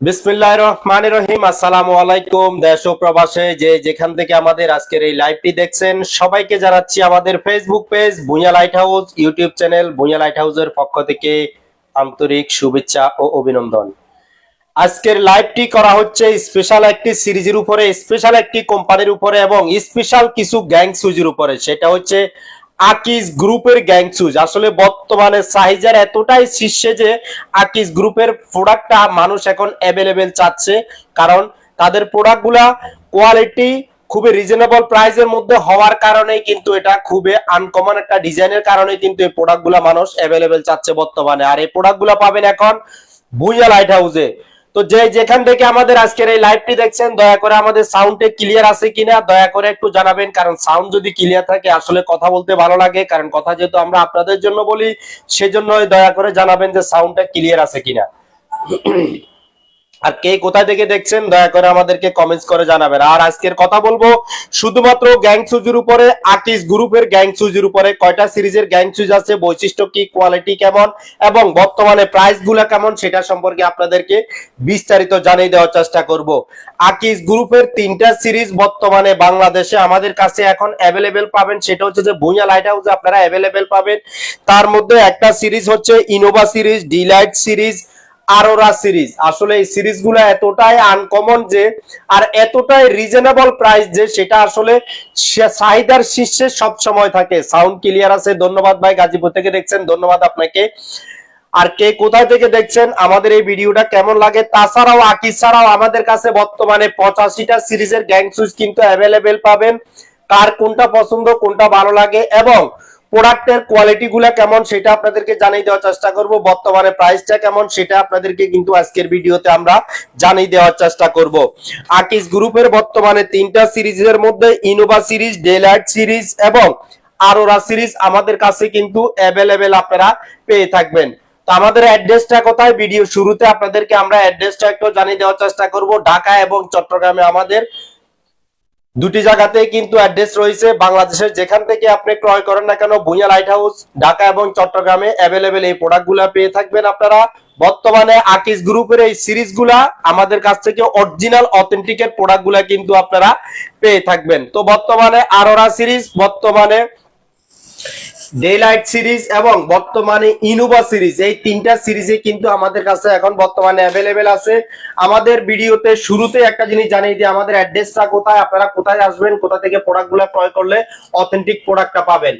বিসমিল্লাহ রহমান রহিম। আসসালামু আলাইকুম দেশ ও প্রবাসে যে যেখান থেকে আমাদের আজকের এই লাইভটি দেখছেন, সবাইকে জানাচ্ছি আমাদের Facebook page Bhuiya light house YouTube channel Bhuiya light হাউসের পক্ষ থেকে আন্তরিক শুভেচ্ছা ও অভিনন্দন। আজকের লাইভটি করা হচ্ছে স্পেশাল একটি সিরিজের উপরে স্পেশাল একটি কোম্পানির উপরে এবং স্পেশাল কিছু গ্যাং সুজের উপরে। সেটা হচ্ছে আকিস গ্রুপের গ্যাং সুজ। আসলে বর্তমানে সাইজের এতটাই শীর্ষে যে আকিস গ্রুপের প্রোডাক্টটা মানুষ এখন অ্যাভেলেবেল চাচ্ছে। কারণ তাদের প্রোডাক্টগুলা কোয়ালিটি খুবই রিজনেবল প্রাইসের মধ্যে হওয়ার কারণে কিন্তু এটা খুবই আনকমন একটা ডিজাইনের কারণে কিন্তু এই প্রোডাক্টগুলা মানুষ অ্যাভেলেবেল চাচ্ছে বর্তমানে। আর এই প্রোডাক্টগুলা পাবেন এখন ভুইয়া লাইট হাউসে তো যে যেখান থেকে আমাদের আজকের এই লাইভটি দেখছেন, দয়া করে আমাদের সাউন্ডে ক্লিয়ার আছে কিনা, দয়া করে একটু জানাবেন, কারণ সাউন্ড যদি ক্লিয়ার থাকে, আসলে কথা বলতে ভালো লাগে, কারণ কথা যেহেতু আমরা আপনাদের জন্য বলি সেজন্য দয়া করে জানাবেন যে সাউন্ডটা ক্লিয়ার আছে কিনা। আর কে কোথা থেকে দেখছেন, দয়া করে আমাদেরকে কমেন্টস করে জানাবেন। আর আজকের কথা বলব, শুধুমাত্র গ্যাং সুজের উপরে আকিস গ্রুপের গ্যাং সুজের উপরে, কয়টা সিরিজের গ্যাং সুজ আছে, বৈশিষ্ট্য কি কোয়ালিটি কেমন, এবং বর্তমানে প্রাইসগুলা কেমন, সেটা সম্পর্কে আপনাদেরকে বিস্তারিত জানিয়ে দেওয়ার চেষ্টা করব। আকিস গ্রুপের তিনটা সিরিজ বর্তমানে বাংলাদেশে আমাদের কাছে এখন অ্যাভেলেবেল পাবেন, সেটা হচ্ছে যে ভুঁইয়া লাইট হাউসে আপনারা অ্যাভেলেবেল পাবেন। তার মধ্যে একটা সিরিজ হচ্ছে Innova series delight series Aurora series. আসলে এই সিরিজগুলো এতটাই আনকমন যে, আর এতটাই রিজনেবল প্রাইস যে, সেটা আসলে সে- চাহিদার শীর্ষে সব সময় থাকে। সাউন্ড ক্লিয়ার আছে। ধন্যবাদ ভাই গাজীপুর থেকে দেখছেন। ধন্যবাদ আপনাকে। আর কে কোথায় থেকে দেখছেন? আমাদের এই ভিডিওটা কেমন লাগে? তাছাড়াও আকিস ছাড়াও আমাদের কাছে বর্তমানে পঁচাশিটা সিরিজের গ্যাং সুইচ কিন্তু অ্যাভেলেবেল পাবেন। কার কোনটা পছন্দ, কোনটা ভালো লাগে? এবং প্রোডাক্টের কোয়ালিটি গুলা কেমন সেটা আপনাদেরকে জানিয়ে দেওয়ার চেষ্টা করব। বর্তমানে প্রাইসটা কেমন সেটা আপনাদেরকে কিন্তু আজকের ভিডিওতে আমরা জানিয়ে দেওয়ার চেষ্টা করব। আকিস গ্রুপের বর্তমানে তিনটা সিরিজের মধ্যে ইনোভা সিরিজ ডেলাইট সিরিজ এবং আরোরা সিরিজ আমাদের কাছে কিন্তু অ্যাভেলেবেল আপনারা পেয়ে থাকবেন। তো আমাদের অ্যাড্রেসটা কোথায়? ভিডিও শুরুতে আপনাদেরকে আমরা অ্যাড্রেসটা একটু জানিয়ে দেওয়ার চেষ্টা করব। ঢাকা এবং চট্টগ্রামে আমাদের দুটি জায়গাতেই কিন্তু অ্যাড্রেস রয়েছে বাংলাদেশের। যেখান থেকে আপনি ক্রয় করেন না কেন ভুঁইয়া লাইট হাউস ঢাকা এবং চট্টগ্রামে অ্যাভেলেবেল এই প্রোডাক্টগুলো পেয়ে থাকবেন আপনারা। বর্তমানে আকিস গ্রুপের এই সিরিজগুলা আমাদের কাছ থেকে অরিজিনাল অথেন্টিকের প্রোডাক্টগুলা কিন্তু আপনারা পেয়ে থাকবেন। তো বর্তমানে আরোরা সিরিজ, বর্তমানে ডেলাইট সিরিজ এবং বর্তমানে ইনোভা সিরিজ এই তিনটা সিরিজে কিন্তু আমাদের কাছে এখন বর্তমানে অ্যাভেলেবেল আছে। আমাদের ভিডিওতে শুরুতে একটা জিনিস জানিয়ে দিই, আমাদের অ্যাড্রেসটা কোথায়, আপনারা কোথায় আসবেন, কোথা থেকে প্রোডাক্টগুলো ক্রয় করলে অথেন্টিক প্রোডাক্টটা পাবেন।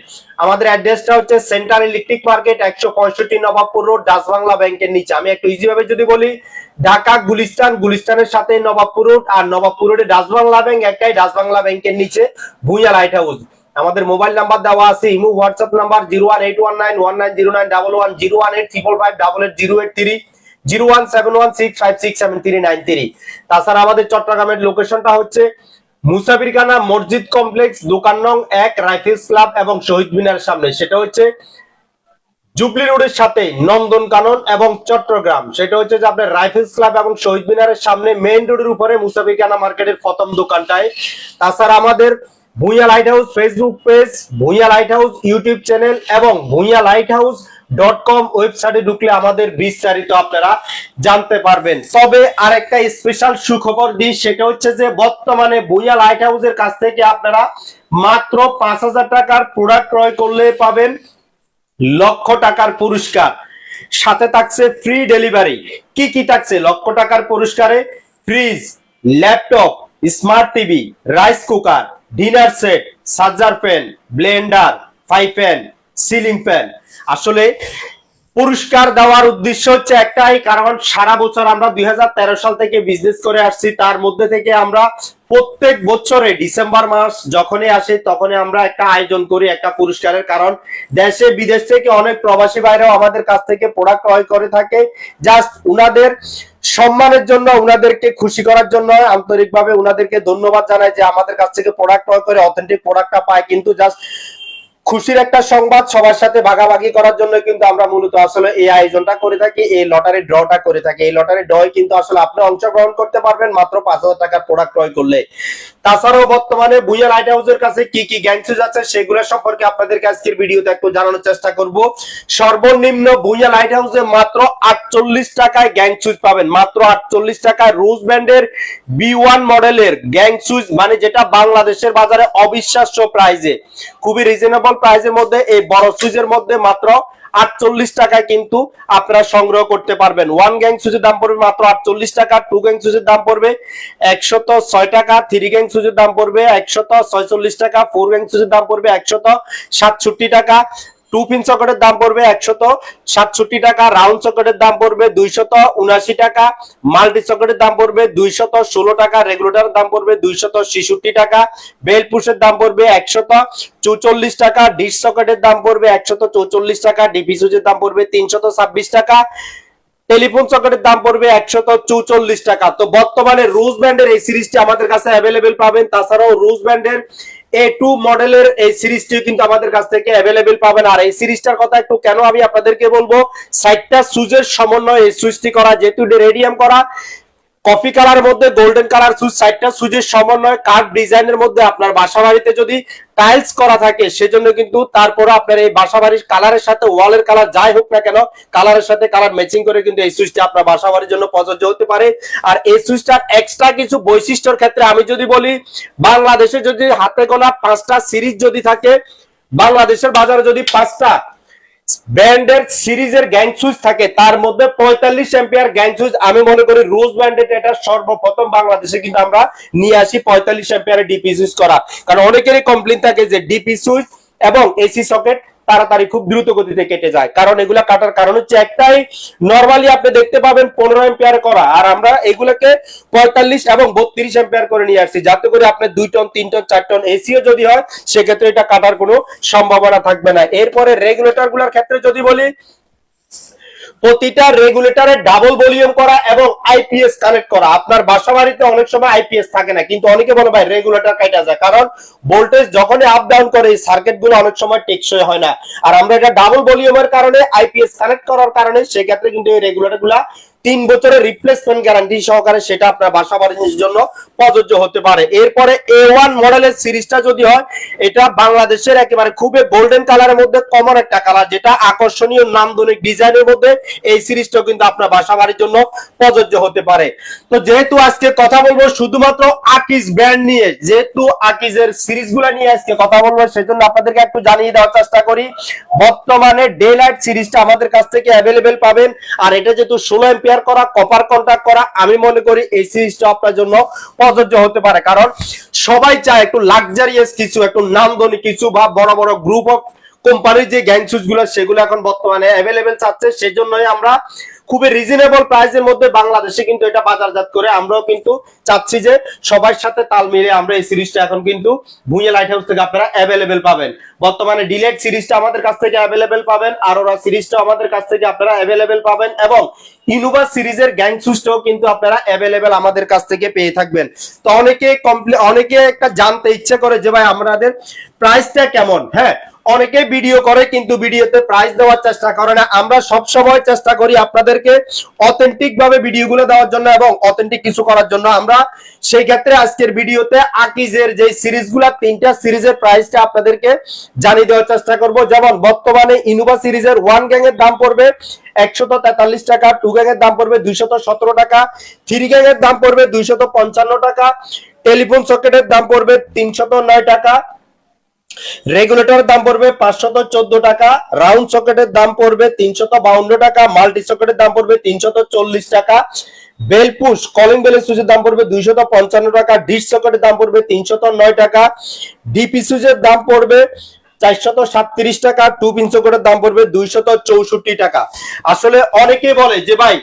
আমাদের অ্যাড্রেসটা হচ্ছে সেন্ট্রাল ইলেকট্রিক মার্কেট একশো পঁয়ষট্টি নবাবপুর রোড ডাচ বাংলা ব্যাংকের নিচে। আমি একটু ইজি ভাবে যদি বলি, ঢাকা, গুলিস্তান, গুলিস্তানের সাথে নবাবপুর রোড আর নবাবপুর রোডে ডাচ বাংলা ব্যাংক একটাই ডাচ বাংলা ব্যাংকের নিচে, ভুঁইয়া লাইট হাউস আমাদের মোবাইল নাম্বার দেওয়া আছে, imo, WhatsApp number zero one eight one nine one nine zero nine double one zero one eight triple five double eight zero eight three zero one seven one six five six seven three nine three তাছাড়া আমাদের চট্টগ্রামের লোকেশনটা হচ্ছে মুসাফিরখানা মসজিদ complex দোকান নং এক, rifles club এবং শহীদ মিনারের সামনে। সেটা হচ্ছে জুবলি রোডের সাথে নন্দন কানন এবং চট্টগ্রাম। সেটা হচ্ছে যে আপনার রাইফেলস ক্লাব এবং শহীদ মিনারের সামনে মেইন রোডের উপরে মুসাফিরখানা মার্কেটের প্রথম দোকানটায়। তাছাড়া আমাদের Bhuiya light house Facebook page Bhuiya light house YouTube channel এবং Bhuiya light house dot com ওয়েবসাইটে ঢুকলে আমাদের বিস্তারিত আপনারা জানতে পারবেন। তবে আরেকটা স্পেশাল সুখবর দিই, সেটা হচ্ছে যে বর্তমানে ভুঁইয়া লাইট হাউসের কাছ থেকে আপনারা মাত্র পাঁচ হাজার টাকার প্রোডাক্ট ক্রয় করলে পাবেন লক্ষ টাকার পুরস্কার। সাথে থাকছে ফ্রি ডেলিভারি কি কি থাকছে লক্ষ টাকার পুরস্কারে? Fridge laptop smart TV rice cooker dinner set charger fan blender five fan ceiling fan আসলে পুরস্কার দেওয়ার উদ্দেশ্য হচ্ছে একটাই, কারণ সারা বছর আমরা দুই হাজার তেরো সাল থেকে বিজনেস করে আসছি, তার মধ্যে থেকে আমরা প্রত্যেক বছরে ডিসেম্বর মাস যখনই আসে, তখনই আমরা একটা আয়োজন করি, একটা পুরস্কারের। কারণ দেশে, বিদেশ থেকে অনেক প্রবাসী বাইরেও আমাদের কাছ থেকে প্রোডাক্ট ক্রয় করে থাকে। জাস্ট উনাদের সম্মানের জন্য, উনাদেরকে খুশি করার জন্য আন্তরিকভাবে উনাদেরকে ধন্যবাদ জানাই যে আমাদের কাছ থেকে প্রোডাক্ট ক্রয় করে, অথেন্টিক প্রোডাক্টটা পায়। কিন্তু জাস্ট খুশির একটা সংবাদ সবার সাথে ভাগাভাগি করার জন্য কিন্তু আমরা মূলত আসলে এই আয়োজনটা করে থাকি, এই লটারি ড্রটা করে থাকি। এই লটারি ড্রয় কিন্তু আসলে আপনি অংশগ্রহণ করতে পারবেন, মাত্র পাঁচ হাজার টাকার প্রোডাক্ট ক্রয় করলে। তাছাড়াও বর্তমানে বুইয়া লাইট হাউসের কাছে কি কি গ্যাং সুইচ আছে সেগুলো সম্পর্কে আপনাদেরকে আজকের ভিডিওতে একটু জানানোর চেষ্টা করব। সর্বনিম্ন বুইয়া লাইট হাউসে মাত্র আটচল্লিশ টাকায় গ্যাং সুইচ পাবেন। মাত্র আটচল্লিশ টাকায় রোজ ব্যান্ডের বি ওয়ান মডেলের গ্যাং সুইচ মানে যেটা বাংলাদেশের বাজারে অবিশ্বাস্য প্রাইজে খুবই রিজনেবল প্রাইজের মধ্যে, এই বড় সুইজের মধ্যে মাত্র আটচল্লিশ টাকায় কিন্তু আপনারা সংগ্রহ করতে পারবেন। ওয়ান গ্যাং সুইচের দাম পড়বে মাত্র আটচল্লিশ টাকা টু গ্যাং সুইচের দাম পড়বে একশত ছয় টাকা থ্রি গ্যাং সুইচের দাম পড়বে একশত ছয়চল্লিশ টাকা ফোর গ্যাং সুইচের দাম পড়বে একশত সাতষট্টি টাকা। টু পিন সকেটের দাম পড়বে একশত সাতষট্টি টাকা রাউন্ড সকেটের দাম পড়বে দুইশত উনাশি টাকা মাল্টি সকেটের দাম পড়বে দুইশত ষোলো টাকা রেগুলেটরের দাম পড়বে দুইশত ছেষট্টি টাকা বেল দাম পড়বে একশত চৌচল্লিশ টাকা ডিশ সকেটের দাম পড়বে একশত চৌচল্লিশ টাকা ডিপি সুইচের দাম পড়বে তিনশত ছাব্বিশ টাকা টেলিফোন সকেটের দাম পড়বে একশত চৌচল্লিশ টাকা। তো বর্তমানে রুজ ব্যান্ডের এই সিরিজটি আমাদের কাছে অ্যাভেলেবেল পাবেন, তাছাড়াও রুজ ব্যান্ডের এ টু মডেলের এই সিরিজটি কিন্তু আমাদের কাছ থেকে অ্যাভেলেবেল পাবেন। আর এই সিরিজটার কথা একটু কেন আমি আপনাদেরকে বলব? সাইটটা সুজের সমন্বয়ে সুইচটি করা, যেহেতু রেডিয়াম করা। কফি কালার মধ্যে গোল্ডেন কালার সুইচ সাইডটা সুইচের সমন্বয় কার্ভ ডিজাইনের মধ্যে আপনার বাসা বাড়িতে যদি টাইলস করা থাকে, সেজন্য কিন্তু তারপরে আপনার এই বাসা বাড়ির কালারের সাথে ওয়ালের কালার যাই হোক না কেন কালারের সাথে কালার ম্যাচিং করে কিন্তু এই সুইচটা আপনার বাসা বাড়ির জন্য প্রযোজ্য হতে পারে। আর এই সুইচটার এক্সট্রা কিছু বৈশিষ্ট্যর ক্ষেত্রে আমি যদি বলি, বাংলাদেশে যদি হাতে গোনা পাঁচটা সিরিজ যদি থাকে, বাংলাদেশের বাজারে যদি পাঁচটা ব্র্যান্ডের সিরিজের গ্যাং সুইচ থাকে, তার মধ্যে পঁয়তাল্লিশ এম্পিয়ার গ্যাং সুইচ। আমি মনে করি রোজ ব্যান্ডেড এটা সর্বপ্রথম বাংলাদেশে কিন্তু আমরা নিয়ে আসি পঁয়তাল্লিশ এম্পিয়ার ডিপি সুইচ করা। কারণ অনেকেরই কমপ্লেন থাকে যে ডিপি সুইচ এবং এসি সকেট তাড়াতাড়ি খুব দ্রুত গতিতে কেটে যায়। কারণ এগুলা কাটার কারণ হচ্ছে একটাই নর্মালি আপনি দেখতে পাবেন পনেরো এম্পিয়ার করা। আর আমরা এগুলাকে পঁয়তাল্লিশ এবং বত্রিশ এম্পিয়ার করে নিয়ে আসছি। যাতে করে আপনি দুই টন, তিন টন, চার টন এসিও যদি হয়, সেক্ষেত্রে এটা কাটার কোনো সম্ভাবনা থাকবে না। এরপরে রেগুলেটরগুলার ক্ষেত্রে যদি বলি প্রতিটা রেগুলেটরে ডাবল ভলিউম করা এবং আইপিএস কানেক্ট করা। আপনার বাসা বাড়িতে অনেক সময় আইপিএস থাকে না, কিন্তু অনেকে বলে, ভাই রেগুলেটর কাটা যায়। কারণ ভোল্টেজ যখনই আপ ডাউন করে, এই সার্কিটগুলো অনেক সময় টেকসই হয় না। আর আমরা এটা ডাবল ভলিউমের কারণে আইপিএস কানেক্ট করার কারণে, সেক্ষেত্রে কিন্তু এই রেগুলেটরগুলা তিন বছরের রিপ্লেসমেন্ট গ্যারান্টি সহকারে সেটা আপনার বাসা বাড়ির জন্য প্রযোজ্য হতে পারে। এরপরে এ ওয়ান মডেলের সিরিজটা যদি হয়, এটা বাংলাদেশের একেবারে খুবই গোল্ডেন কালারের মধ্যে কমন একটা কালার যেটা আকর্ষণীয় নান্দনিক ডিজাইনের মধ্যে এই সিরিজটাও কিন্তু আপনার বাসা বাড়ির জন্য প্রযোজ্য হতে পারে। তো যেহেতু আজকে কথা বলব, শুধুমাত্র আকিজ ব্র্যান্ড নিয়ে, যেহেতু আকিজের সিরিজগুলো নিয়ে আজকে কথা বলব, সেজন্য আপনাদেরকে একটু জানিয়ে দেওয়ার চেষ্টা করি। বর্তমানে ডে লাইট সিরিজটা আমাদের কাছ থেকে অ্যাভেলেবেল পাবেন। আর এটা যেহেতু ষোলো এম্পিয়ার করা কপার কন্ট্রাক্ট করা, আমি মনে করি এই সিরিজটা আপনার জন্য প্রযোজ্য হতে পারে। কারণ সবাই চায় একটু লাক্সারিয়াস কিছু, একটু নামধনী কিছু বা বড় বড় গ্রুপ অফ কোম্পানির যে গ্যাং সুইচগুলো, সেগুলো এখন বর্তমানে অ্যাভেলেবেল চাচ্ছে। সেজন্যই আমরা খুবই রিজনেবল প্রাইসের মধ্যে বাংলাদেশে কিন্তু এটা বাজারজাত করে আমরাও কিন্তু চাচ্ছি যে সবার সাথে তাল মিলিয়ে আমরা এই সিরিজটা এখন কিন্তু ভুঁইয়া লাইট হাউস থেকে আপনারা অ্যাভেলেবেল পাবেন। বর্তমানে ডিলেট সিরিজটা আমাদের কাছ থেকে অ্যাভেলেবেল পাবেন আর ওরা সিরিজটা আমাদের কাছ থেকে আপনারা অ্যাভেলেবেল পাবেন এবং ইনোভা সিরিজের গ্যাং সুইচটাও কিন্তু আপনারা অ্যাভেলেবেল আমাদের কাছ থেকে পেয়ে থাকবেন। তো অনেকে অনেকে একটা জানতে ইচ্ছে করে যে ভাই, আমাদের প্রাইসটা কেমন? হ্যাঁ অনেকে ভিডিও করে, কিন্তু ভিডিওতে প্রাইস দেওয়ার চেষ্টা করে না। আমরা সব সময় চেষ্টা করি আপনাদেরকে অথেন্টিক ভাবে ভিডিওগুলো দেওয়ার জন্য এবং অথেন্টিক কিছু করার জন্য। আমরা সেই ক্ষেত্রে আজকের ভিডিওতে আকিজের যে সিরিজগুলো, তিনটা সিরিজের প্রাইসটা আপনাদেরকে জানিয়ে দেওয়ার চেষ্টা করব। যেমন, বর্তমানে ইনোভা সিরিজের ওয়ান গ্যাং এর দাম পড়বে একশত তেতাল্লিশ টাকা টু গ্যাং এর দাম পড়বে দুইশত সতেরো টাকা থ্রি গ্যাং এর দাম পড়বে দুইশত পঞ্চান্ন টাকা টেলিফোন সকেটের দাম পড়বে তিনশত নয় টাকা রেগুলেটরের দাম পড়বে পাঁচশত চোদ্দ টাকা রাউন্ড সকেটের দাম পড়বে তিনশত বাউন্ন টাকা মাল্টি সকেটের দাম পড়বে তিনশত চল্লিশ টাকা। বেল পুশ কলিং বেলের সুইচের দাম পড়বে দুইশত পঞ্চান্ন টাকা সকেটের দাম পড়বে তিনশত নয় টাকা। ডিপি সুইচের দাম পড়বে চারশত সাতত্রিশ টাকা টু পিন সকেটের দাম পড়বে দুইশত চৌষট্টি টাকা। আসলে অনেকে বলে যে ভাই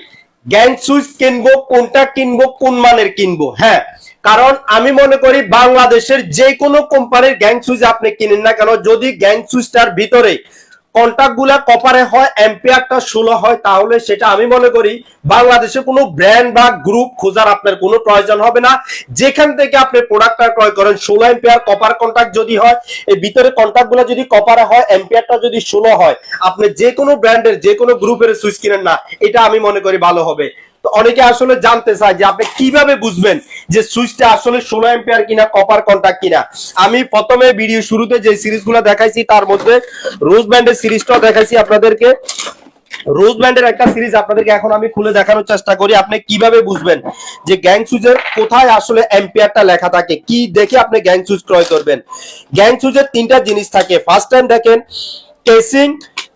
গ্যাং সুইচ কিনবো, কোনটা কিনবো, কোন মানের কিনবো? হ্যাঁ কারণ আমি মনে করি বাংলাদেশের যে কোনো কোম্পানির গ্যাং সুইচ আপনি কিনেন না কেন, যদি গ্যাং সুইচটার ভিতরে কন্ট্যাক্টগুলা কপারে হয়, এম্পিয়ারটা ষোলো হয়, তাহলে সেটা আমি মনে করি বাংলাদেশে কোনো ব্র্যান্ড বা গ্রুপ খোঁজার আপনার কোনো প্রয়োজন হবে না। যেখান থেকে আপনি প্রোডাক্টটা ক্রয় করেন, ষোলো এম্পিয়ার কপার কন্ট্যাক্ট যদি হয়, এই ভিতরে কন্ট্যাক্টগুলো যদি কপারে হয়, এম্পিয়ারটা যদি ষোলো হয়, আপনি যে কোনো ব্র্যান্ডের যে কোনো গ্রুপের সুইচ কিনেন না, এটা আমি মনে করি ভালো হবে। অনেকে আসলে জানতে চায় যে আপনি কীভাবে বুঝবেন যে সুইচটা আসলে ষোলো এম্পিয়ার কিনা কপার কন্ট্যাক্ট কিনা? আমি প্রথমে ভিডিও শুরুতে যে সিরিজগুলো দেখাইছি, তার মধ্যে রোজ ব্যান্ডের সিরিজটাও দেখাইছি আপনাদেরকে। রোজ ব্যান্ডের একটা সিরিজ আপনাদেরকে এখন আমি খুলে দেখানোর চেষ্টা করি, আপনি কীভাবে বুঝবেন যে গ্যাং সুইচের কোথায় আসলে এম্পিয়ারটা লেখা থাকে, কি দেখে আপনি গ্যাং সুইচ ক্রয় করবেন। গ্যাং সুইচের তিনটা জিনিস থাকে। ফার্স্ট টাইম দেখেন কেসিং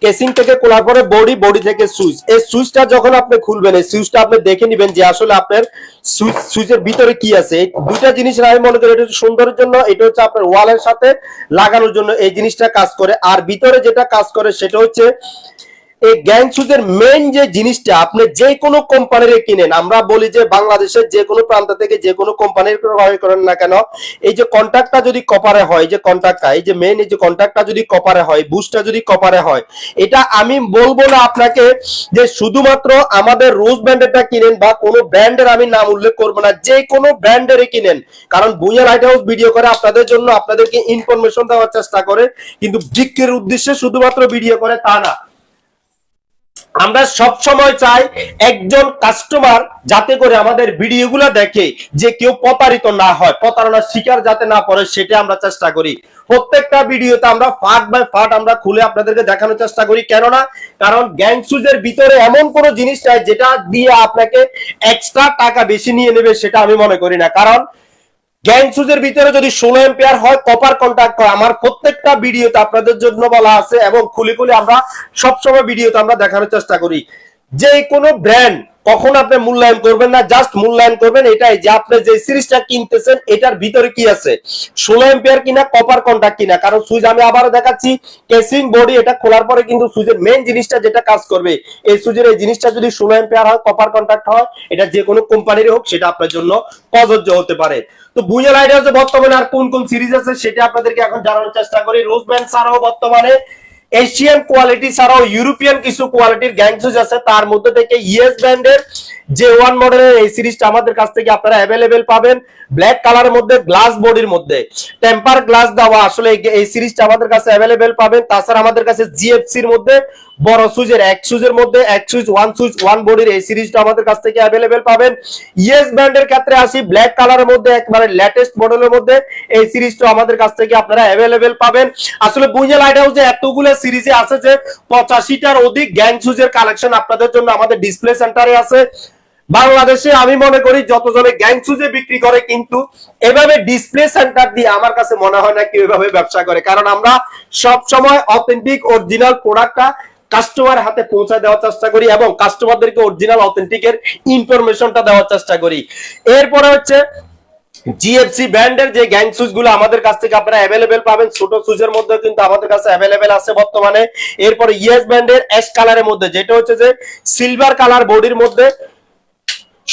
কেসিং থেকে খোলার পরে বডি বডি থেকে সুইচ। এই সুইচটা যখন আপনি খুলবেন, এই সুইচটা আপনি দেখে নেবেন যে আসলে আপনার সুইচ, সুইচের ভিতরে কি আছে। দুইটা জিনিস আমি মনে করি এটা সুন্দরের জন্য, এটা হচ্ছে আপনার ওয়ালের সাথে লাগানোর জন্য এই জিনিসটা কাজ করে। আর ভিতরে যেটা কাজ করে, সেটা হচ্ছে এই গ্যাং সুজের মেইন যে জিনিসটা, আপনি যে কোনো কোম্পানির কিনেন, আমরা বলি যে বাংলাদেশের যে কোনো প্রান্ত থেকে যে কোনো কোম্পানির ক্রয় করেন না কেন, এই যে কন্ট্রাক্টটা যদি কপারে হয় যে কন্ট্রাক্টটা এই যে মেইন এই যে কন্ট্রাক্টটা যদি কপারে হয় বুস্টটা যদি কপারে হয়, এটা আমি বলব না আপনাকে যে শুধুমাত্র আমাদের রোজ ব্র্যান্ডেরটা কিনেন বা কোনো ব্র্যান্ডের আমি নাম উল্লেখ করব না, যে কোনো ব্র্যান্ডেরই কিনেন। কারণ বুইয়া লাইট হাউস ভিডিও করে আপনাদের জন্য আপনাদেরকে ইনফরমেশন দেওয়ার চেষ্টা করে, কিন্তু বিক্রির উদ্দেশ্যে শুধুমাত্র ভিডিও করে তা না। আমরা সব সময় চাই একজন কাস্টমার যাতে করে আমাদের ভিডিওগুলো দেখে যে কেউ প্রতারিত না হয়, প্রতারণার শিকার যাতে না পড়ে সেটা আমরা চেষ্টা করি। প্রত্যেকটা ভিডিওতে আমরা ফাট বাই ফাট আমরা খুলে আপনাদেরকে দেখানোর চেষ্টা করি। কেননা, কারণ গ্যাং সুজের ভিতরে এমন কোন জিনিস চাই যেটা দিয়ে আপনাকে এক্সট্রা টাকা বেশি নিয়ে নেবে, সেটা আমি মনে করি না। কারণ গ্যাং সুজের ভিতরে যদি ষোলো এম্পিয়ার হয় কপার কন্ট্যাক্ট করে আমার প্রত্যেকটা ভিডিওতে আপনাদের জন্য বলা আছে এবং খুলে খুলে আমরা সবসময় ভিডিওতে আমরা দেখানোর চেষ্টা করি। যে কোনো ব্র্যান্ড কখন আপনি মূল্যায়ন করবেন না জাস্ট মূল্যায়ন করবেন, এটাই যে আপনি যে সিরিজটা কিনতেছেন, এটার ভিতরে কি আছে? ষোলো এম্পিয়ার কিনা কপার কন্ট্যাক্ট কিনা? কারণ সুইচ আমি আবারও দেখাচ্ছি কেসিং বডি এটা খোলার পরে কিন্তু সুইচের মেন জিনিসটা যেটা কাজ করবে, এই সুইচের এই জিনিসটা যদি ষোলো এম্পিয়ার হয় কপার কন্টাক্ট হয়, এটা যে কোনো কোম্পানির হোক, সেটা আপনার জন্য প্রযোজ্য হতে পারে। তো বুইয়া লাইট হাউসে বর্তমানে আর কোন কোন সিরিজ আছে, সেটা আপনাদেরকে এখন জানানোর চেষ্টা করি। রোজ ব্যান্ড ছাড়াও বর্তমানে এশিয়ান কোয়ালিটি ছাড়াও ইউরোপিয়ান কিছু কোয়ালিটির গ্যাংসুজ আছে তার মধ্যে থেকে ইয়েস ব্র্যান্ডের যে ওয়ান মডেলের এই সিরিজটা আমাদের কাছ থেকে আপনারা অ্যাভেলেবেল পাবেন। ব্ল্যাক কালারের মধ্যে গ্লাস বডির মধ্যে। টেম্পার গ্লাস দেওয়া আসলে এই- সিরিজটা আমাদের কাছে অ্যাভেলেবেল পাবেন। তাছাড়া আমাদের কাছে জিএফসির মধ্যে, বড় সুইচের এক সুইচের মধ্যে, এক সুইচ ওয়ান সুইচ ওয়ান বডির এই সিরিজটা আমাদের কাছ থেকে অ্যাভেলেবেল পাবেন। ইয়েস ব্র্যান্ডের ক্ষেত্রে আসি ব্ল্যাক কালারের মধ্যে, একবারে লেটেস্ট মডেলের মধ্যে এই সিরিজটা আমাদের কাছ থেকে আপনারা অ্যাভেলেবেল পাবেন। আসলে বুঝে লাইট হাউসে এতগুলো সিরিজে আছে যে পঁচাশিটার অধিক গ্যাং সুইচের কালেকশন আপনাদের জন্য আমাদের ডিসপ্লে সেন্টারে আছে। বাংলাদেশে আমি মনে করি যতজনে গ্যাং সুজে বিক্রি করে কিন্তু এভাবে ডিসপ্লে সেন্টার দিয়ে আমার কাছে মনে হয় না কেউ এভাবে ব্যবসা করে। কারণ আমরা সব সময় অথেন্টিক অরিজিনাল প্রোডাক্টটা কাস্টমার হাতে পৌঁছে দেওয়ার চেষ্টা করি এবং কাস্টমারদেরকে অরিজিনাল অথেন্টিকের ইনফরমেশনটা দেওয়ার চেষ্টা করি। এরপরে হচ্ছে জিএফসি ব্র্যান্ডের যে গ্যাং সুইচগুলো আমাদের কাছ থেকে আপনারা অ্যাভেলেবেল পাবেন, ছোট সুইচের মধ্যে কিন্তু আমাদের কাছে অ্যাভেলেবেল আছে বর্তমানে। এরপরে ইয়েস ব্র্যান্ডের অ্যাশ কালারের মধ্যে, যেটা হচ্ছে যে সিলভার কালার বডির মধ্যে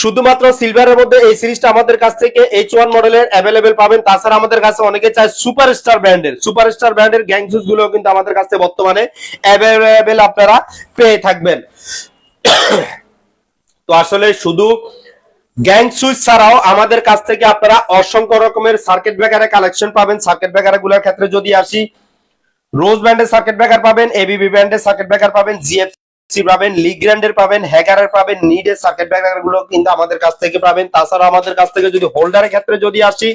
শুধুমাত্র সিলভারের মধ্যে এই সিরিজটা আমাদের কাছ থেকে এইচ ওয়ান মডেলের অ্যাভেলেবেল পাবেন। তাছাড়া আমাদের কাছে অনেকে চায় সুপারস্টার ব্র্যান্ডের সুপারস্টার ব্র্যান্ডের গ্যাং সুইচগুলো কিন্তু আমাদের কাছে বর্তমানে অ্যাভেলেবেল আপনারা পেয়ে থাকবেন। তো আসলে শুধু গ্যাং সুইচ ছাড়াও আমাদের কাছ থেকে আপনারা অসংখ্য রকমের সার্কিট ব্রেকারের কালেকশন পাবেন। সার্কিট ব্রেকারগুলোর ক্ষেত্রে যদি আসি রোজ ব্র্যান্ডের সার্কিট ব্রেকার পাবেন এবিবি ব্র্যান্ডের সার্কিট ব্রেকার পাবেন জিএফসি পাবেন লিগ্র্যান্ডের পাবেন হ্যাকারের পাবেন নিডের সার্কিট ব্রেকারগুলো কিন্তু আমাদের কাছ থেকে পাবেন। তাছাড়া আমাদের কাছ থেকে যদি হোল্ডারের ক্ষেত্রে যদি আসি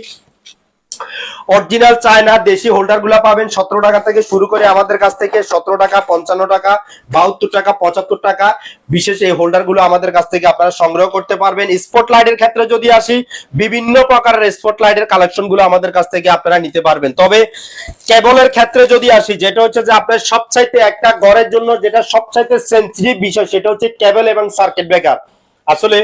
অরিজিনাল চায়না দেশি হোল্ডারগুলা পাবেন সতেরো টাকা থেকে শুরু করে আমাদের কাছ থেকে সতেরো টাকা, পঞ্চান্ন টাকা, বাহাত্তর টাকা, পঁচাত্তর টাকা। বিশেষ এই হোল্ডারগুলো আমাদের কাছ থেকে আপনারা সংগ্রহ করতে পারবেন। স্পট লাইটের ক্ষেত্রে যদি আসি, বিভিন্ন প্রকারের স্পট লাইটের কালেকশনগুলো আমাদের কাছ থেকে আপনারা নিতে পারবেন। তবে কেবলের ক্ষেত্রে যদি আসি, যেটা হচ্ছে যে আপনার সবচাইতে একটা ঘরের জন্য যেটা সবচাইতে সেন্সিটিভ বিষয়, সেটা হচ্ছে কেবল এবং সার্কিট ব্রেকার আসলে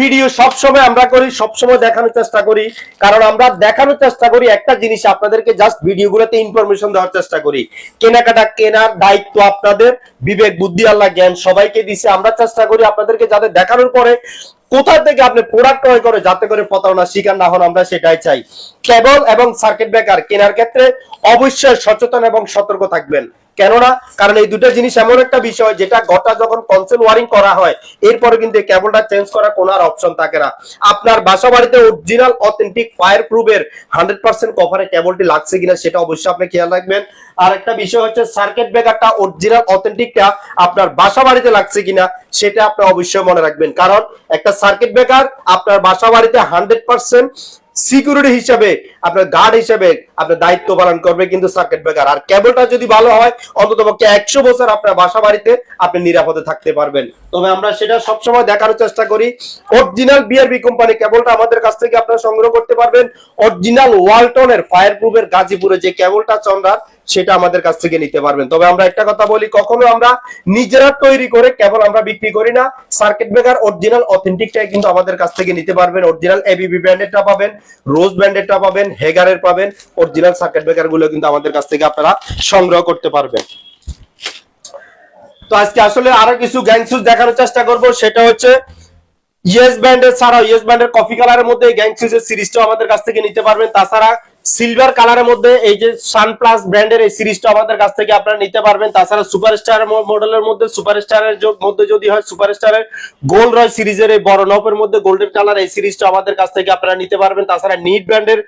ভিডিও সবসময় আমরা করি, সবসময় দেখানোর চেষ্টা করি। কারণ আমরা দেখানোর চেষ্টা করি, একটা জিনিস আপনাদেরকে জাস্ট ভিডিওগুলোতে ইনফরমেশন দেওয়ার চেষ্টা করি। কেনাকাটা, কেনার দায়িত্ব আপনাদের, বিবেক, বুদ্ধি, আল্লাহ, জ্ঞান সবাইকে দিছে। আমরা চেষ্টা করি আপনাদেরকে যাতে দেখানোর পরে কোথা থেকে আপনি প্রোডাক্ট ক্রয় করে, যাতে করে প্রতারণা শিকার না হন, আমরা সেটাই চাই। কেবল এবং সার্কিট ব্রেকার কেনার ক্ষেত্রে অবশ্যই সচেতন এবং সতর্ক থাকবেন। কেননা? কারণ এই দুটো জিনিস এমন একটা বিষয় যেটা গোটা যখন কনসেল ওয়ারিং করা হয়, এরপরে কিন্তু এই কেবলটা চেঞ্জ করার কোনো আর অপশন থাকে না। আপনার বাসা বাড়িতে অরিজিনাল অথেন্টিক ফায়ার প্রুফের হান্ড্রেড পার্সেন্ট কভারে কেবলটি লাগছে কিনা সেটা অবশ্যই আপনি খেয়াল রাখবেন। আর একটা বিষয় হচ্ছে সার্কিট ব্রেকারটা অরিজিনাল অথেন্টিকটা আপনার বাসা বাড়িতে লাগছে কিনা সেটা আপনি অবশ্যই মনে রাখবেন। কারণ একটা সার্কিট ব্রেকার আপনার বাসা বাড়িতে হান্ড্রেড পার্সেন্ট সিকিউরিটি হিসাবে, আপনার গার্ড হিসাবে আপনার দায়িত্ব পালন করবে কিন্তু সার্কিট ব্রেকার। আর কেবলটা যদি ভালো হয়, অন্তত পক্ষে একশো বছর আপনার বাসা বাড়িতে আপনি নিরাপদে থাকতে পারবেন। তবে আমরা সেটা সবসময় দেখার চেষ্টা করি অরিজিনাল বিআরবি কোম্পানি কেবলটা আমাদের কাছ থেকে আপনারা সংগ্রহ করতে পারবেন। অরিজিনাল ওয়ালটনের ফায়ার প্রুফের গাজীপুরে যে কেবলটা চন্দ্রার সেটা আমাদের কাছ থেকে নিতে পারবেন। তবে আমরা একটা কথা বলি, কখনো আমরা নিজেরা তৈরি করে কেবল আমরা বিক্রি করি না সার্কিট ব্রেকার অরিজিনাল অথেন্টিকটাই কিন্তু আমাদের কাছ থেকে নিতে পারবেন। অরিজিনাল এবিবি ব্র্যান্ডেরটা পাবেন রোজ ব্র্যান্ডেরটা পাবেন হেগারের পাবেন অরিজিনাল সার্কিট ব্রেকারগুলো কিন্তু আমাদের কাছ থেকে আপনারা সংগ্রহ করতে পারবেন। তো আজকে আসলে আরও কিছু গ্যাং সুজ দেখানোর চেষ্টা করব, সেটা হচ্ছে ইয়েস ব্র্যান্ডের ছাড়াও ইয়েস ব্র্যান্ডের কফি কালারের মধ্যে গ্যাং সুজের সিরিজটাও আমাদের কাছ থেকে নিতে পারবেন। তাছাড়া সিলভার কালারের মধ্যে এই যে সানপ্লাস ব্র্যান্ডের এই সিরিজটা আমাদের কাছ থেকে আপনারা নিতে পারবেন। তাছাড়া সুপারস্টার মডেলের মধ্যে সুপারস্টারের মধ্যে যদি হয় সুপারস্টারের গোল্ড রয় সিরিজের এই বড় নপের মধ্যে গোল্ডেন কালার এই সিরিজটা আমাদের কাছ থেকে আপনারা নিতে পারবেন। তাছাড়া নিট ব্র্যান্ডের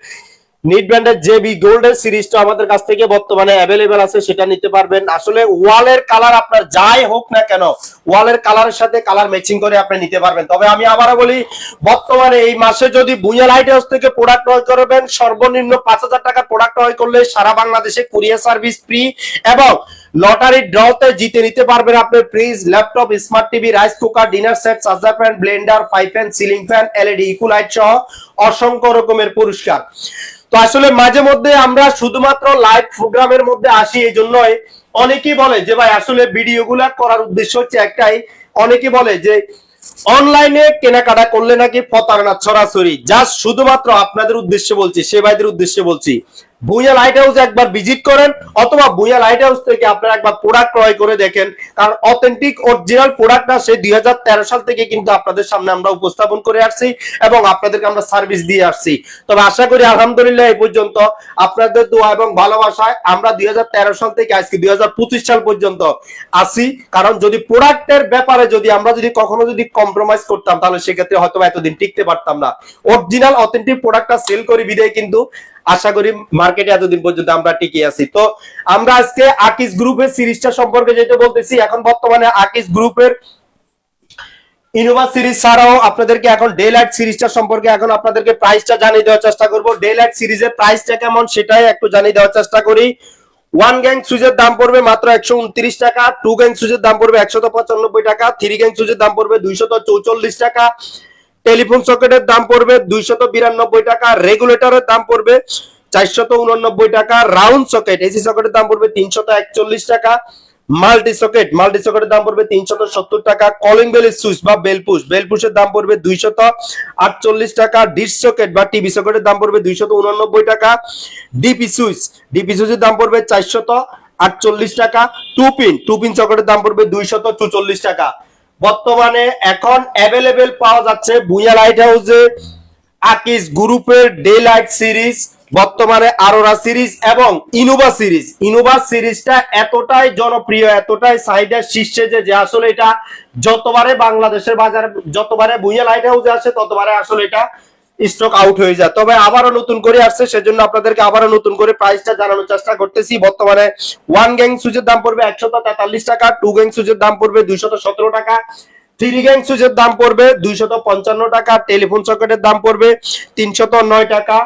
নিট ব্র্যান্ডের যে বি গোল্ডের সিরিজটা আমাদের কাছ থেকে বর্তমানে অ্যাভেলেবেল আছে, সেটা নিতে পারবেন। আসলে ওয়ালের কালার আপনার যাই হোক না কেন ওয়ালের কালারের সাথে কালার ম্যাচিং করে আপনি নিতে পারবেন। তবে আমি আবারও বলি, বর্তমানে এই মাসে যদি বুইয়া লাইট হাউস থেকে প্রোডাক্ট ক্রয় করবেন, সর্বনিম্ন পাঁচ হাজার টাকার প্রোডাক্ট ক্রয় করলে সারা বাংলাদেশে কুরিয়ার সার্ভিস ফ্রি এবং লটারি ড্রতে জিতে নিতে পারবেন আপনি fridge laptop smart TV rice cooker dinner set charger fan blender five fan ceiling fan LED eco light সহ অসংখ্য রকমের পুরস্কার। তো আসলে মাঝে মধ্যে আমরা শুধুমাত্র লাইভ প্রোগ্রামের মধ্যে আসি, এই জন্যই অনেকেই বলে যে ভাই আসলে ভিডিও গুলা করার উদ্দেশ্য হচ্ছে একটাই। অনেকে বলে যে অনলাইনে কেনাকাটা করলে নাকি প্রতারণা ছড়াছড়ি জাস্ট শুধুমাত্র আপনাদের উদ্দেশ্যে বলছি, সে ভাইদের উদ্দেশ্যে বলছি। ভুইয়া লাইট হাউস একবার ভিজিট করেন, অথবা ভুইয়া লাইট হাউস থেকে আপনারা একবার প্রোডাক্ট ক্রয় করে দেখেন। কারণ অথেন্টিক অরিজিনাল প্রোডাক্টটা সেই দুই সাল থেকে কিন্তু আপনাদের সামনে আমরা উপস্থাপন করে আসছি এবং আপনাদেরকে আমরা সার্ভিস দিয়ে আসছি। তবে আশা করি আলহামদুলিল্লাহ এই পর্যন্ত আপনাদের দোয়া এবং ভালোবাসায় আমরা দুই হাজার তেরো সাল থেকে আজকে দুই হাজার পঁচিশ সাল পর্যন্ত আসি কারণ যদি প্রোডাক্টের ব্যাপারে যদি আমরা যদি কখনো যদি কম্প্রোমাইজ করতাম, তাহলে সেক্ষেত্রে হয়তো এতদিন টিকতে পারতাম না। অরিজিনাল অথেন্টিক প্রোডাক্টটা সেল করি বিদায় কিন্তু আশা করি মার্কেটে এতদিন পর্যন্ত আমরা টিকে আছি। তো আমরা আজকে আকিস গ্রুপের সিরিজটা সম্পর্কে যেটা বলতেছি, এখন বর্তমানে আকিস গ্রুপের ইনোভা সিরিজ ছাড়াও আপনাদেরকে এখন ডে লাইট সিরিজটা সম্পর্কে এখন আপনাদেরকে প্রাইসটা জানিয়ে দেওয়ার চেষ্টা করব। ডে লাইট সিরিজের প্রাইসটা কেমন সেটাই একটু জানিয়ে দেওয়ার চেষ্টা করি। ওয়ান গ্যাং সুজের দাম পড়বে মাত্র একশো উনত্রিশ টাকা টু গ্যাং সুজের দাম পড়বে একশত পঁচানব্বই টাকা থ্রি গ্যাং সুজের দাম পড়বে দুইশত চৌচল্লিশ টাকা। টেলিফোন সকেটের দাম পড়বে দুইশত বিরানব্বই টাকা, রেগুলেটরের দাম পড়বে চারশত উননব্বই টাকা, রাউন্ড সকেট, এসি সকেটের দাম পড়বে তিনশত একচল্লিশ টাকা, মাল্টি সকেট, মাল্টি সকেটের দাম পড়বে তিনশত সত্তর টাকা, কলিং বেল সুইচ বা বেলপুশ বেলপুশের দাম পড়বে দুইশত আটচল্লিশ টাকা ডিশ সকেট বা টিভি সকেটের দাম পড়বে দুইশত উননব্বই টাকা, ডিপি সুইচ, ডিপি সুইচের দাম পড়বে চারশত আটচল্লিশ টাকা, টু পিন টু পিন সকেটের দাম পড়বে দুইশত চুচল্লিশ টাকা। বর্তমানে এখন অ্যাভেলেবেল পাওয়া যাচ্ছে ভুইয়া লাইট হাউসে আকিস গ্রুপের ডে লাইট সিরিজ বর্তমানে আরোরা সিরিজ এবং ইনোভা সিরিজ ইনোভা সিরিজটা এতটাই জনপ্রিয়, এতটাই সাইডের শীর্ষে যে যে আসলে এটা যতবারে বাংলাদেশের বাজারে, যতবারে ভুইয়া লাইট হাউসে আসে, ততবারে আসলে এটা স্টক আউট হয়ে যায়। তবে আবারও নতুন করে আসছে, সেজন্য আপনাদেরকে আবারও নতুন করে প্রাইসটা জানানোর চেষ্টা করতেছি। বর্তমানে ওয়ান গ্যাং সুজের দাম পড়বে একশো তেতাল্লিশ টাকা টু গ্যাং সুজের দাম পড়বে দুইশত সতেরো টাকা থ্রি গ্যাং সুজের দাম পড়বে দুইশত পঞ্চান্ন টাকা টেলিফোন সকেটের দাম পড়বে তিনশত নয় টাকা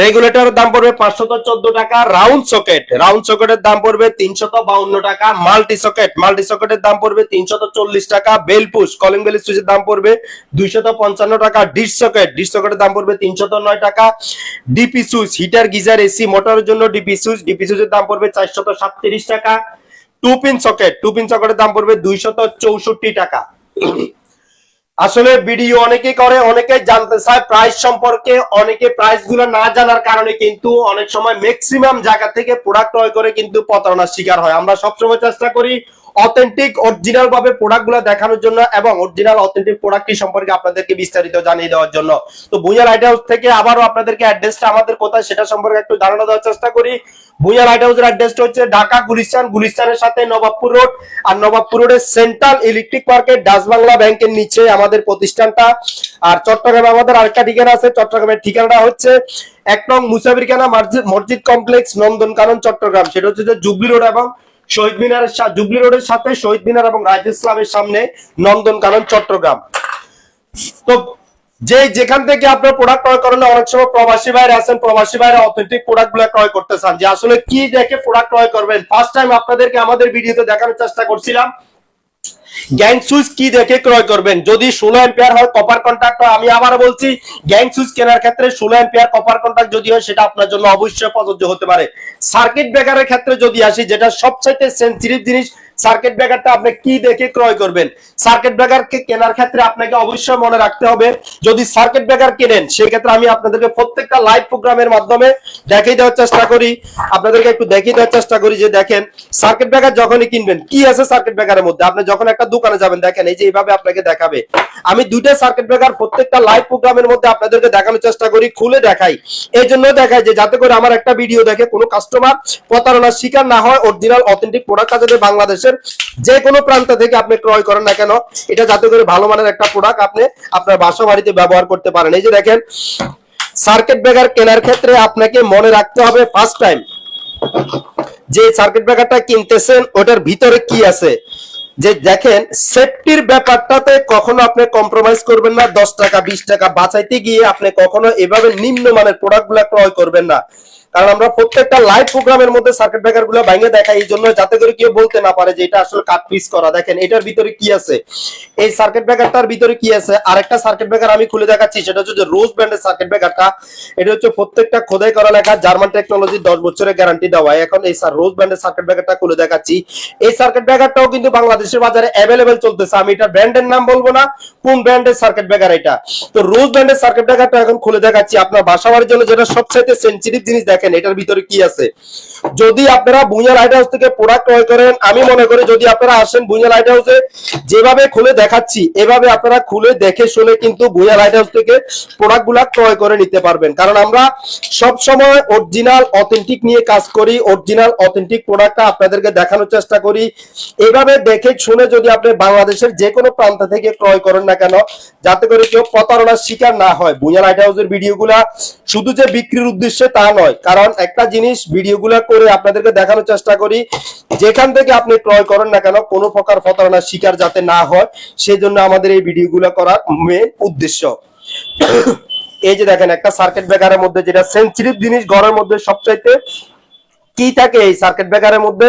রেগুলেটরের দাম পড়বে পাঁচশত চোদ্দ টাকা রাউন্ড সকেট রাউন্ড সকেটের দাম পড়বে তিনশত বাউন্ন টাকা মাল্টি সকেট মাল্টি সকেটের দাম পড়বে তিনশত চল্লিশ টাকা বেলপুশ কলিং বেল সুইচের দাম পড়বে দুইশত পঞ্চান্ন টাকা ডিশ সকেট ডিশ সকেটের দাম পড়বে তিনশত নয় টাকা DP switch heater geyser AC মোটরের জন্য ডিপি সুইচ ডিপি সুইচের দাম পড়বে চারশত সাতত্রিশ টাকা। Two pin socket two pin সকেটের দাম পড়বে দুইশত চৌষট্টি টাকা। আসলে ভিডিও অনেকে করে অনেকে জানতে চায় প্রাইস সম্পর্কে, অনেকে প্রাইসগুলো না জানার কারণে কিন্তু অনেক সময় ম্যাক্সিমাম জায়গা থেকে প্রোডাক্ট ক্রয় করে কিন্তু প্রতারণার শিকার হয়। আমরা সবসময় চেষ্টা করি অথেন্টিক অরিজিনাল ভাবে প্রোডাক্টগুলো দেখানোর জন্য এবং অরিজিনাল অথেন্টিক প্রোডাক্টটি সম্পর্কে আপনাদেরকে বিস্তারিত জানিয়ে দেওয়ার জন্য। তো ভুঁইয়া লাইট হাউস থেকে আবারও আপনাদেরকে অ্যাড্রেসটা আমাদের কোথায় সেটা সম্পর্কে একটু ধারণা দেওয়ার চেষ্টা করি। ভুঁইয়া লাইট হাউসের অ্যাড্রেসটা হচ্ছে ঢাকা গুলিস্তান, গুলিস্তানের সাথে নবাবপুর রোড। আর নবাবপুর রোডের central electric market Dutch Bangla ব্যাংকের নিচে আমাদের প্রতিষ্ঠানটা। আর চট্টগ্রামে আমাদের আরেকটা ঠিকানা আছে, চট্টগ্রামের ঠিকানাটা হচ্ছে এক নং মসজিদ মসজিদ কমপ্লেক্স, নন্দনকানন, চট্টগ্রাম। সেটা হচ্ছে যে জুবলি রোড এবং শহীদ মিনারের জুবলি রোডের সাথে শহীদ মিনার এবং রাজ ইসলামের সামনে নন্দনকানন চট্টগ্রাম। তো যে যেখান থেকে আপনার প্রোডাক্ট ক্রয় করেন অনেক সময় প্রবাসী ভাইরা আছেন, প্রবাসী ভাইরা অথেন্টিক প্রোডাক্টগুলা ক্রয় করতে চান। যে আসলে কি দেখে প্রোডাক্ট ক্রয় করবেন? ফার্স্ট টাইম আপনাদেরকে আমাদের ভিডিওতে দেখানোর চেষ্টা করছিলাম। গ্যাং সুইচ কি দেখে ক্রয় করবেন? যদি ষোলো এম্পিয়ার হয় কপার কন্ট্রাক্ট আমি আবার বলছি, গ্যাং সুইচ কেনার ক্ষেত্রে ষোলো এম্পিয়ার কপার কন্ট্রাক্ট যদি হয়, সেটা আপনার জন্য অবশ্যই প্রযোজ্য হতে পারে। সার্কিট ব্রেকারের ক্ষেত্রে যদি আসি, যেটা সবচাইতে সেন্সিটিভ জিনিস সার্কিট ব্রেকারটা আপনি কি দেখে ক্রয় করবেন? সার্কিট ব্রেকারকে কেনার ক্ষেত্রে আপনাকে অবশ্যই মনে রাখতে হবে, যদি সার্কিট ব্রেকার কেনেন সেই ক্ষেত্রে আমি আপনাদেরকে প্রত্যেকটা লাইভ প্রোগ্রামের মাধ্যমে দেখিয়ে দেওয়ার চেষ্টা করি। আপনাদেরকে একটু দেখিয়ে দেওয়ার চেষ্টা করি যে দেখেন, সার্কিট ব্রেকার যখনই কিনবেন, কি আছে সার্কিট ব্রেকারের মধ্যে? আপনি যখন একটা দোকানে যাবেন, দেখেন এই যে এইভাবে আপনাকে দেখাবে। আমি দুইটা সার্কিট ব্রেকার প্রত্যেকটা লাইভ প্রোগ্রামের মধ্যে আপনাদেরকে দেখানোর চেষ্টা করি, খুলে দেখাই। এই জন্য দেখাই যে যাতে করে আমার একটা ভিডিও দেখে কোনো কাস্টমার প্রতারণার শিকার না হয় অরিজিনাল অথেন্টিক প্রোডাক্ট যাতে বাংলাদেশের যে কোনো প্রান্ত থেকে আপনি ক্রয় করেন না কেন, এটা যাতে করে ভালো মানের একটা প্রোডাক্ট আপনি আপনার বাসা বাড়িতে ব্যবহার করতে পারেন। এই যে দেখেন সার্কিট ব্রেকার কেনার ক্ষেত্রে আপনাকে মনে রাখতে হবে ফার্স্ট টাইম যে সার্কিট ব্রেকারটা কিনতেছেন, ওটার ভিতরে কি আছে? যে দেখেন সেফটির ব্যাপারটাতে কখনো আপনি কম্প্রোমাইজ করবেন না, দশ টাকা, বিশ টাকা বাঁচাইতে গিয়ে আপনি কখনো এভাবে নিম্নমানের প্রোডাক্টগুলা ক্রয় করবেন না। কারণ আমরা প্রত্যেকটা লাইভ প্রোগ্রামের মধ্যে সার্কিট ব্রেকারগুলো ভেঙে দেখাই, এই জন্য যাতে করে কেউ বলতে না পারে যে এটা আসলে কাট পিস করা। দেখেন, এটার ভিতরে কি আছে? এই সার্কিট ব্রেকারটার ভিতরে কি আছে? আরেকটা সার্কিট ব্রেকার আমি খুলে দেখাচ্ছি, সেটা হচ্ছে রোজ ব্র্যান্ডের সার্কিট ব্রেকারটা এটা হচ্ছে প্রত্যেকটা খোদাই করা লেখা জার্মান টেকনোলজি দশ বছরের গ্যারান্টি দেওয়া। এখন এই স্যার রোজ ব্র্যান্ডের সার্কিট ব্রেকারটা খুলে দেখাচ্ছি। এই সার্কিট ব্রেকারটাও কিন্তু বাংলাদেশের বাজারে অ্যাভেলেবেল চলতেছে। আমি এটা ব্র্যান্ডের নাম বলব না, কোন ব্র্যান্ডের সার্কিট ব্রেকার এটা। তো রোজ ব্র্যান্ডের সার্কিট ব্রেকারটা এখন খুলে দেখাচ্ছি। আপনার বাসা বাড়ির জন্য যেটা সবচাইতে সেন্সিটিভ জিনিস দেখেন এটার ভিতরে কি আছে। যদি আপনারা ভুঁইয়া লাইট হাউস থেকে প্রোডাক্ট ক্রয় করেন, আমি মনে করি যদি আপনারা আসেন ভুঁইয়া লাইট হাউসে যেভাবে খুলে দেখাচ্ছি, এভাবে আপনারা খুলে দেখে শুনে কিন্তু ভুঁইয়া লাইট হাউস থেকে প্রোডাক্টগুলা ক্রয় করে নিতে পারবেন। কারণ আমরা সব সময় অরিজিনাল অথেন্টিক নিয়ে কাজ করি অরিজিনাল অথেন্টিক প্রোডাক্টটা আপনাদেরকে দেখানোর চেষ্টা করি। এভাবে দেখে শুনে যদি আপনি বাংলাদেশের যে কোনো প্রান্ত থেকে ক্রয় করেন না কেন, যাতে করে কেউ প্রতারণার শিকার না হয়। ভুঁইয়া লাইট হাউসের ভিডিওগুলা শুধু যে বিক্রির উদ্দেশ্যে তা নয় কারণ একটা জিনিস ভিডিওগুলা করে আপনাদেরকে দেখানোর চেষ্টা করি, যেখান থেকে আপনি ক্রয় করেন না কেন, কোনো প্রকার প্রতারণার শিকার যাতে না হয় সেই জন্য আমাদের এই ভিডিওগুলো করার মেন উদ্দেশ্য। এই যে দেখেন, একটা সার্কিট ব্রেকারের মধ্যে যেটা সেন্সিটিভ জিনিস ঘরের মধ্যে সবচাইতে, কি থাকে এই সার্কিট ব্রেকারের মধ্যে?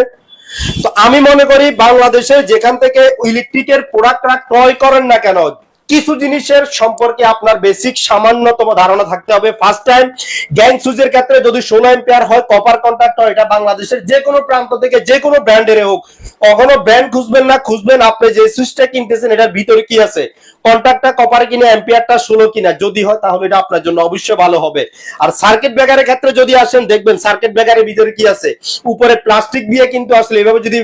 তো আমি মনে করি বাংলাদেশে যেখান থেকে ইলেকট্রিকের প্রোডাক্টরা ক্রয় করেন না কেন কিছু জিনিসের সম্পর্কে আপনার বেসিক সামান্যতম ধারণা থাকতে হবে। ফার্স্ট টাইম গ্যাং সুইচের ক্ষেত্রে যদি ষোলো এম্পিয়ার হয় কপার কন্ট্রাক্ট হয়, এটা বাংলাদেশের যে কোনো প্রান্ত থেকে যে কোনো ব্র্যান্ডের হোক, কখনো ব্র্যান্ড খুঁজবেন না, খুঁজবেন আপনি যে সুইচটা কিনতেছেন, এটার ভিতরে কি আছে? কন্ট্রাক্টটা কপার কিনে এম্পিয়ারটা ষোলো কিনা, যদি হয় তাহলে এটা আপনার জন্য অবশ্যই ভালো হবে। আর সার্কিট ব্রেকারের ক্ষেত্রে যদি আসেন, দেখবেন সার্কিট ব্রেকারের ভিতরে কি আছে? উপরে প্লাস্টিক দিয়ে কিন্তু আসলে এভাবে যদি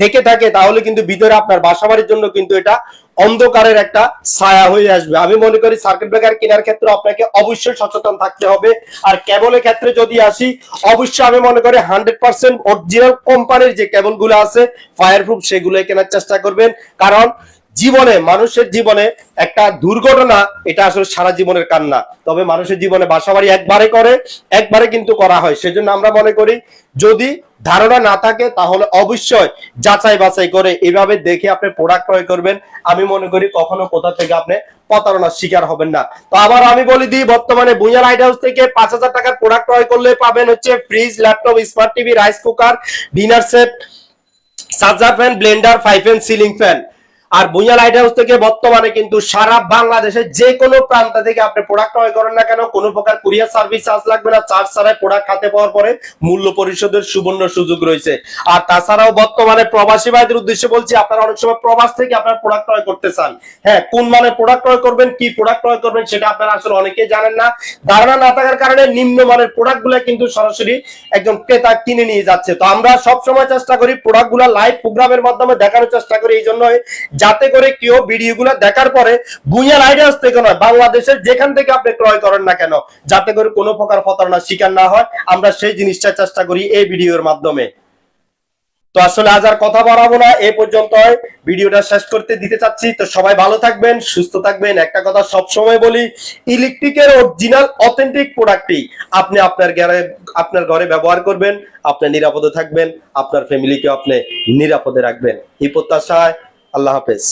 ঢেকে থাকে, তাহলে কিন্তু ভিতরে আপনার বাসাবাড়ির জন্য কিন্তু এটা অন্ধকারের একটা ছায়া হয়ে আসবে। আমি মনে করি সার্কিট ব্রেকার কেনার ক্ষেত্রে আপনাকে অবশ্যই সচেতন থাকতে হবে। আর কেবলের ক্ষেত্রে যদি আসি, অবশ্যই আমি মনে করি হান্ড্রেড পার্সেন্ট অরিজিনাল কোম্পানির যে কেবলগুলো আছে ফায়ার প্রুফ সেগুলো কেনার চেষ্টা করবেন। কারণ জীবনে, মানুষের জীবনে একটা দুর্ঘটনা, এটা আসলে সারা জীবনের কান্না। তবে মানুষের জীবনে বাসাবাড়ি একবারে করে, একবারে কিন্তু করা হয়। সেজন্য আমরা মনে করি, যদি ধারণা না থাকে, তাহলে অবশ্যই যাচাই বাছাই করে এভাবে দেখে আপনি প্রোডাক্ট ক্রয় করবেন। আমি মনে করি কখনো কোথা থেকে আপনি প্রতারণার শিকার হবেন না। তো আবার আমি বলে দিই, বর্তমানে বুইয়া লাইট হাউস থেকে পাঁচ হাজার টাকার প্রোডাক্ট ক্রয় করলে পাবেন হচ্ছে fridge laptop smart TV rice cooker dinner set charger fan blender five fan ceiling fan আর ভুইয়া লাইট হাউস থেকে বর্তমানে কিন্তু সারা বাংলাদেশে যে কোনো প্রান্ত থেকে আপনি প্রোডাক্ট ক্রয় করেন না কেন, কোনো প্রকার কুরিয়ার সার্ভিস চার্জ লাগবে না। চার্জ ছাড়াই প্রোডাক্ট হাতে পাওয়ার পরে মূল্য পরিশোধের সুবর্ণ সুযোগ রয়েছে। আর তাছাড়াও বর্তমানে প্রবাসী ভাইদের উদ্দেশ্যে বলছি, আপনারা অনেক সময় প্রবাস থেকে আপনার প্রোডাক্ট ক্রয় করতে চান। হ্যাঁ কোন মানে প্রোডাক্ট ক্রয় করবেন, কি প্রোডাক্ট ক্রয় করবেন সেটা আপনারা আসলে অনেকেই জানেন না। ধারণা না থাকার কারণে নিম্ন মানের প্রোডাক্টগুলা কিন্তু সরাসরি একজন ক্রেতা কিনে নিয়ে যাচ্ছে। তো আমরা সব সময় চেষ্টা করি প্রোডাক্টগুলা লাইভ প্রোগ্রামের মাধ্যমে দেখানোর চেষ্টা করি। এই জন্য যাতে করে কেউ ভিডিও গুলা দেখার পরে ভুইয়া লাইডার্স থেকে নয়, বাংলাদেশের যেখান থেকে আপনি ক্রয় করেন না কেন, যাতে করে কোনো প্রকার প্রতারণার শিকার না হয়, আমরা সেই জিনিসটা চেষ্টা করি এই ভিডিওর মাধ্যমে। তো আসলে আজ আর কথা বাড়াবো না এই পর্যন্ত ভিডিওটা শেষ করতে দিতে চাচ্ছি, তো সবাই ভালো থাকবেন, সুস্থ থাকবেন। একটা কথা সব সময় বলি, ইলেকট্রিকের অরিজিনাল অথেন্টিক প্রোডাক্টটি আপনি আপনার ঘরে আপনার ঘরে ব্যবহার করবেন, আপনি নিরাপদে থাকবেন, আপনার ফ্যামিলিকে আপনি নিরাপদে রাখবেন। এই প্রত্যাশায় আল্লাহ হাফেজ।